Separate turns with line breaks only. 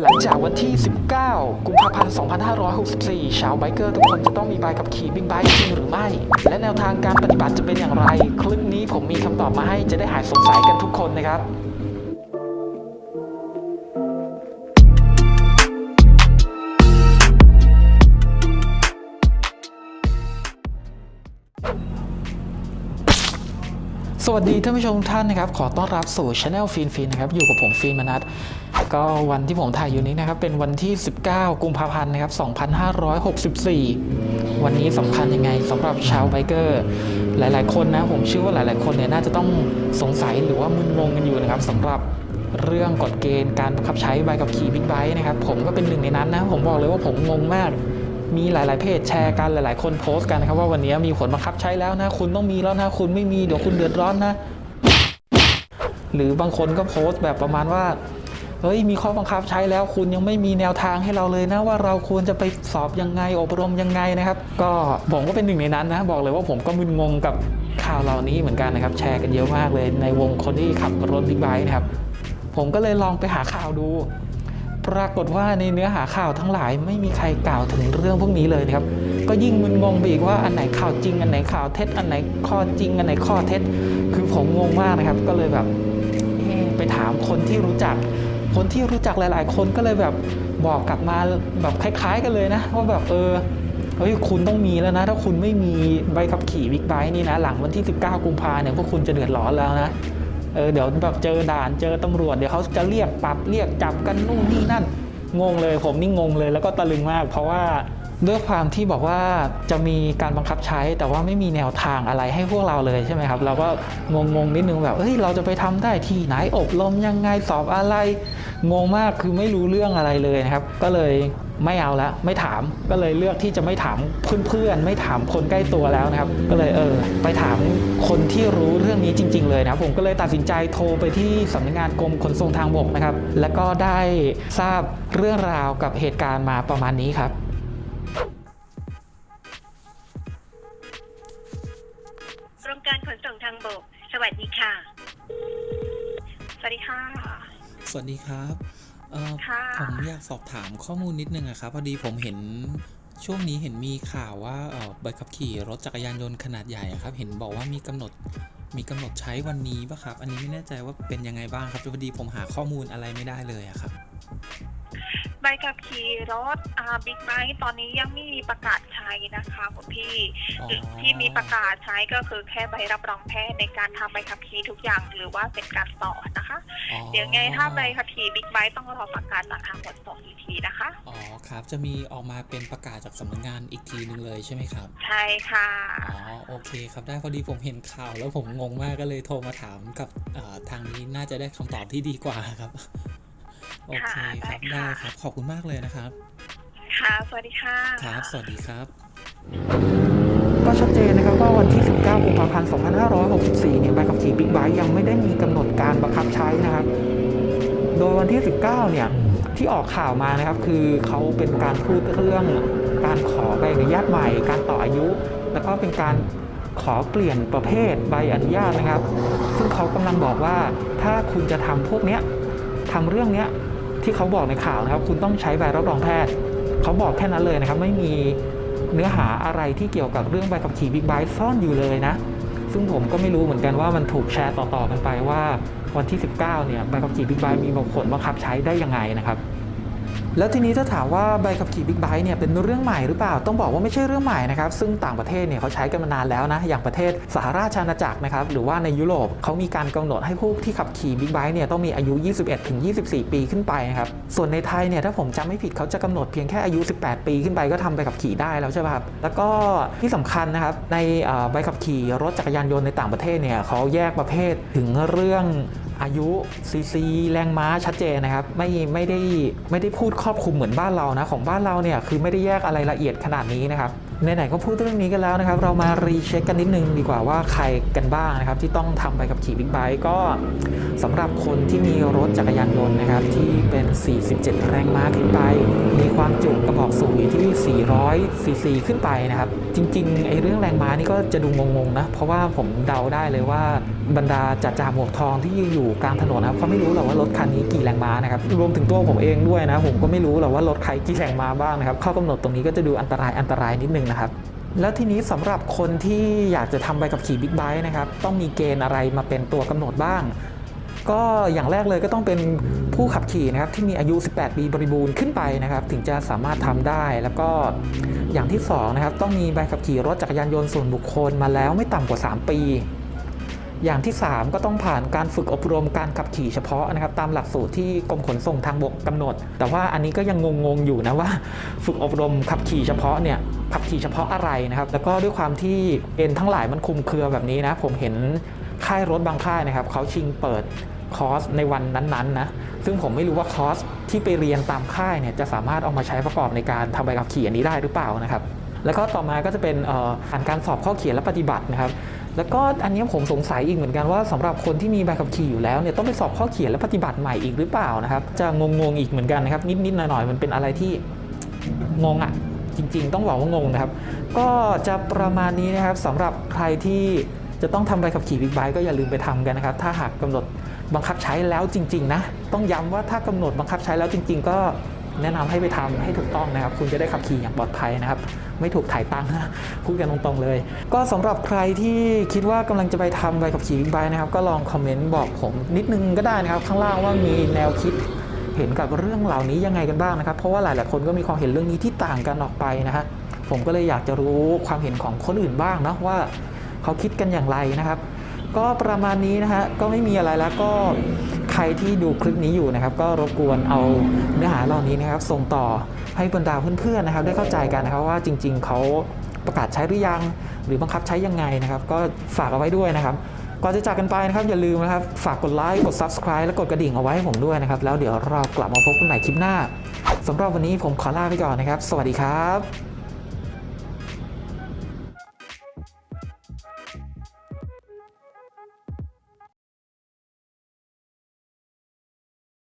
หลังจากวันที่ 19 กุมภาพันธ์ 2564 ชาวไบเกอร์ทุกคนจะต้องมีใบขับขี่บิ๊กไบค์จริงหรือไม่ และแนวทางการปฏิบัติจะเป็นอย่างไร คลิปนี้ผมมีคำตอบมาให้จะได้หายสงสัยกันทุกคนนะครับ วัสดีท่านผู้ชมทุกท่านนะครับ ขอต้อนรับสู่ช anel ฟินฟินนะครับ อยู่กับผมฟินมนัทก็วันที่ผมถ่ายอยู่นี้นะครับ เป็นวันที่ 19 กุมภาพันธ์นะครับ 2564 วันนี้สำคัญยังไงสำหรับชาวไบเกอร์ หลาย ๆ คนนะ ผมเชื่อว่าหลาย ๆ คนเนี่ยน่าจะต้องสงสัยหรือว่ามึนงงกันอยู่นะครับสำหรับเรื่องกฎเกณฑ์การบังคับใช้ใบขับขี่บิ๊กไบค์นะครับ ผมก็เป็นหนึ่งในนั้นนะ ผมบอกเลยว่าผมงงมาก มีหลาย ๆ เพจแชร์กันหลาย ๆ คนโพสต์กันนะครับว่าวันนี้มีผลบังคับใช้แล้วนะ คุณต้องมีแล้วนะ คุณไม่มีเดี๋ยวคุณเดือดร้อนนะ หรือบางคนก็โพสต์แบบประมาณว่าเฮ้ยมีข้อบังคับใช้แล้วคุณยังไม่มีแนวทางให้เราเลยนะว่าเราควรจะไปสอบยังไงอบรมยังไงนะครับ ก็ผมก็เป็นหนึ่งในนั้นนะ บอกเลยว่าผมก็มึนงงกับข่าวเหล่านี้เหมือนกันนะครับ แชร์กันเยอะมากเลยในวงคนที่ขับรถบิ๊กไบค์นะครับผมก็เลยลองไปหาข่าวดู ปรากฏว่าในเนื้อหาข่าวทั้งหลายไม่มีใครกล่าวถึงเรื่องพวกนี้เลยนะครับ ก็ยิ่งมึนงงไปอีกว่าอันไหนข่าวจริง อันไหนข่าวเท็จ อันไหนข้อจริง อันไหนข้อเท็จ คือผมงงมากนะครับ ก็เลยแบบไปถามคนที่รู้จัก คนที่รู้จักหลาย ๆ คนก็เลยแบบบอกกลับมาแบบคล้าย ๆ กันเลยนะว่าแบบเออเฮ้ยคุณต้องมีแล้วนะ ถ้าคุณไม่มีใบขับขี่บิ๊กไบค์นี่นะ หลังวันที่ 19 กุมภาเนี่ยพวกคุณจะเดือดร้อนแล้วนะ เออเดี๋ยวแบบเจอด่านเจอตำรวจเดี๋ยวเขาจะเรียกปรับเรียกจับกันนู่นนี่นั่นงงเลยผมนี่งงเลยแล้วก็ตะลึงมาก เพราะว่าด้วยความที่บอกว่าจะมีการบังคับใช้แต่ว่าไม่มีแนวทางอะไรให้พวกเราเลยใช่ไหมครับ เราก็งงงๆนิดนึงแบบเฮ้ยเราจะไปทำได้ที่ไหนอบรมยังไงสอบอะไร งงมากคือไม่รู้เรื่องอะไรเลยนะครับ ก็เลย ไม่เอาละไม่ถามก็เลยเลือกที่จะไม่ถามเพื่อนๆไม่ถามคนใกล้ตัวแล้วนะครับ ก็เลยเออ ไปถามคนที่รู้เรื่องนี้จริง ๆ เลยนะครับผมก็เลยตัดสินใจโทรไปที่สำนักงานกรมขนส่งทางบกนะครับ แล้วก็ได้ทราบเรื่องราวกับเหตุการณ์มาประมาณนี้ครับ
กรมการขนส่งทางบก สวัสดีค่ะ สวัสดีค่ะ
สวัสดีครับ เออ
ค่ะ
ผมอยากสอบถามข้อมูลนิดนึงอะครับพอดีผมเห็นช่วงนี้เห็นมีข่าวว่าเอ่อใบขับขี่รถจักรยานยนต์ขนาดใหญ่อะครับ เห็นบอกว่ามีกำหนดมีกำหนดใช้วันนี้ปะครับ อันนี้ไม่แน่ใจว่าเป็นยังไงบ้างครับพอดีผมหาข้อมูลอะไรไม่ได้เลยอะครับ
ใบขับขี่รถบิ๊กไบค์ตอนนี้ยังไม่มีประกาศใช้นะคะคุณพี่
อ๋อ
ที่มีประกาศใช้ก็คือแค่ใบรับรองแพทย์ในการทำใบขับขี่ทุกอย่างหรือว่าเป็นการสอนนะคะ
อ๋อ
เดี๋ยวไงถ้าใบขับขี่บิ๊กไบค์ต้องรอประกาศจากทางขนส่งอีกทีนะคะ
อ๋อครับจะมีออกมาเป็นประกาศจากสำนักงานอีกทีนึงเลยใช่ไหมครับ
ใช่ค่ะ
อ๋อโอเคครับได้พอดีผมเห็นข่าวแล้วผมงงมากก็เลยโทรมาถามกับเอ่อทางนี้น่าจะได้คำตอบที่ดีกว่าครับ โอเคครับ
ได้
ได้
ค่ะ
ครับ ขอบคุณมากเลยนะครับ
ค่ะ สวัสดีค่ะ
ครับ สวัสดีครับ
ก็ชัดเจนนะครับว่าวันที่ 19 กุมภาพันธ์ 2564 เนี่ยใบขับขี่บิ๊กไบค์ยังไม่ได้มีกำหนดการบังคับใช้นะครับ โดยวันที่ 19 เนี่ยที่ออกข่าวมานะครับ คือเขาเป็นการพูดเรื่องการขอใบอนุญาตใหม่ การต่ออายุ แล้วก็เป็นการขอเปลี่ยนประเภทใบอนุญาตนะครับ ซึ่งเขากำลังบอกว่าถ้าคุณจะทำพวกเนี้ยทำเรื่องเนี้ย ที่เขาบอกในข่าวนะครับ คุณต้องใช้ใบรับรองแพทย์เขาบอกแค่นั้นเลยนะครับ ไม่มีเนื้อหาอะไรที่เกี่ยวกับเรื่องใบขับขี่บิ๊กไบค์ซ่อนอยู่เลยนะ ซึ่งผมก็ไม่รู้เหมือนกันว่ามันถูกแชร์ต่อๆกันไปว่าวันที่ 19 เนี่ยใบขับขี่บิ๊กไบค์มีผลบังคับใช้ได้ยังไงนะครับ แล้วทีนี้ถ้าถามว่าใบขับขี่บิ๊กไบค์เนี่ยเป็นเรื่องใหม่หรือเปล่า ต้องบอกว่าไม่ใช่เรื่องใหม่นะครับ ซึ่งต่างประเทศเนี่ยเขาใช้กันมานานแล้วนะ อย่างประเทศสหราชอาณาจักรนะครับ หรือว่าในยุโรปเขามีการกำหนดให้ผู้ที่ขับขี่บิ๊กไบค์เนี่ยต้องมีอายุ 21-24 ปีขึ้นไปนะครับ ส่วนในไทยเนี่ยถ้าผมจำไม่ผิดเขาจะกำหนดเพียงแค่อายุ 18 ปีขึ้นไปก็ทำใบขับขี่ได้แล้วใช่ไหมครับ แล้วก็ที่สำคัญนะครับในใบขับขี่รถจักรยานยนต์ในต่างประเทศเนี่ยเขาแยกประเภทถึงเรื่อง อายุซีซีแรงม้าชัดเจนนะครับ ไม่ไม่ได้ไม่ได้พูดครอบคลุมเหมือนบ้านเรานะ ของบ้านเราเนี่ยคือไม่ได้แยกอะไรละเอียดขนาดนี้นะครับ ไหนๆก็พูดเรื่องนี้กันแล้วนะครับ เรามารีเช็คกันนิดนึงดีกว่าว่าใครกันบ้างนะครับ ที่ต้องทำใบขับขี่บิ๊กไบค์ก็สำหรับคนที่มีรถจักรยานยนต์นะครับ ที่เป็น 47 แรงม้าขึ้นไป มีความจุกระบอกสูงอยู่ที่ 400 ซีซีขึ้นไปนะครับ จริงๆไอ้เรื่องแรงม้านี่ก็จะดูงงๆนะเพราะว่าผมเดาได้เลยว่าบรรดาจ่าจ่าหมวกทองที่อยู่กลางถนนนะครับเขาไม่รู้หรอกว่ารถคันนี้กี่แรงม้านะครับรวมถึงตัวผมเองด้วยนะผมก็ไม่รู้หรอกว่ารถใครกี่แรงม้าบ้างนะครับข้อกำหนดตรงนี้ก็จะดูอันตรายอันตรายนิดนึงนะครับ แล้วทีนี้สำหรับคนที่อยากจะทำใบขับขี่บิ๊กไบค์นะครับต้องมีเกณฑ์อะไรมาเป็นตัวกำหนดบ้าง ก็อย่างแรกเลยก็ต้องเป็นผู้ขับขี่นะครับที่มีอายุ 18 ปีบริบูรณ์ขึ้นไปนะครับ ถึงจะสามารถทำได้แล้วก็อย่างที่สองนะครับต้องมีใบขับขี่รถจักรยานยนต์ส่วนบุคคลมาแล้วไม่ต่ำกว่า 3 ปี อย่างที่ 3 ก็ต้องผ่านการฝึกอบรมการขับขี่เฉพาะนะครับ ตามหลักสูตรที่กรมขนส่งทางบกกำหนด แต่ว่าอันนี้ก็ยังงงๆอยู่นะว่า ฝึกอบรมขับขี่เฉพาะเนี่ยขับขี่เฉพาะอะไรนะครับ แล้วก็ด้วยความที่เอ็นทั้งหลายมันคุมเครือแบบนี้นะ ผมเห็นค่ายรถบางค่ายนะครับเขาชิงเปิดคอร์สในวันนั้นๆนะ ซึ่งผมไม่รู้ว่าคอร์สที่ไปเรียนตามค่ายเนี่ยจะสามารถเอามาใช้ประกอบในการทำใบขับขี่อันนี้ได้หรือเปล่านะครับ แล้วก็ต่อมาก็จะเป็นอ่านการสอบข้อเขียนและปฏิบัตินะครับ แล้วก็อันนี้ผมสงสัยอีกเหมือนกันว่าสำหรับคนที่มีใบขับขี่อยู่แล้วเนี่ยต้องไปสอบข้อเขียนและปฏิบัติใหม่อีกหรือเปล่านะครับจะงงๆอีกเหมือนกันนะครับนิดๆหน่อยๆมันเป็นอะไรที่งงอะจริง ๆ ต้องบอกว่างงนะครับ ก็จะประมาณนี้นะครับสำหรับใครที่จะต้องทำใบขับขี่บิ๊กไบค์ก็อย่าลืมไปทำกันนะครับ ถ้าหากกำหนดบังคับใช้แล้วจริง ๆ นะ ต้องย้ำว่าถ้ากำหนดบังคับใช้แล้วจริง ๆ ก็ แนะนำให้ไปทำให้ถูกต้องนะครับ คุณจะได้ขับขี่อย่างปลอดภัยนะครับ ไม่ถูกถ่ายตังค์พูดกันตรงๆเลย ก็สำหรับใครที่คิดว่ากำลังจะไปทำใบขับขี่บิ๊กไบค์นะครับ ก็ลองคอมเมนต์บอกผมนิดนึงก็ได้นะครับ ข้างล่างว่ามีแนวคิดเห็นกับเรื่องเหล่านี้ยังไงกันบ้างนะครับ เพราะว่าหลายๆคนก็มีความเห็นเรื่องนี้ที่ต่างกันออกไปนะฮะผมก็เลยอยากจะรู้ความเห็นของคนอื่นบ้างนะว่าเขาคิดกันอย่างไรนะครับ ก็ประมาณนี้นะฮะก็ไม่มีอะไรแล้วก็ ใครที่ดูคลิปนี้อยู่นะครับ ก็รบกวนเอาเนื้อหาเหล่านี้นะครับ ส่งต่อให้บรรดาเพื่อนๆนะครับ ได้เข้าใจกันนะครับว่าจริง ๆเขาประกาศใช้หรือยัง หรือบังคับใช้ยังไงนะครับ ก็ฝากเอาไว้ด้วยนะครับก่อนจะจากกันไปนะครับ อย่าลืมนะครับ ฝากกดไลค์กด Subscribe และกดกระดิ่งเอาไว้ให้ผมด้วยนะครับ แล้วเดี๋ยวเรากลับมาพบกันใหม่คลิปหน้าสำหรับวันนี้ผมขอลาไปก่อนนะครับ สวัสดีครับ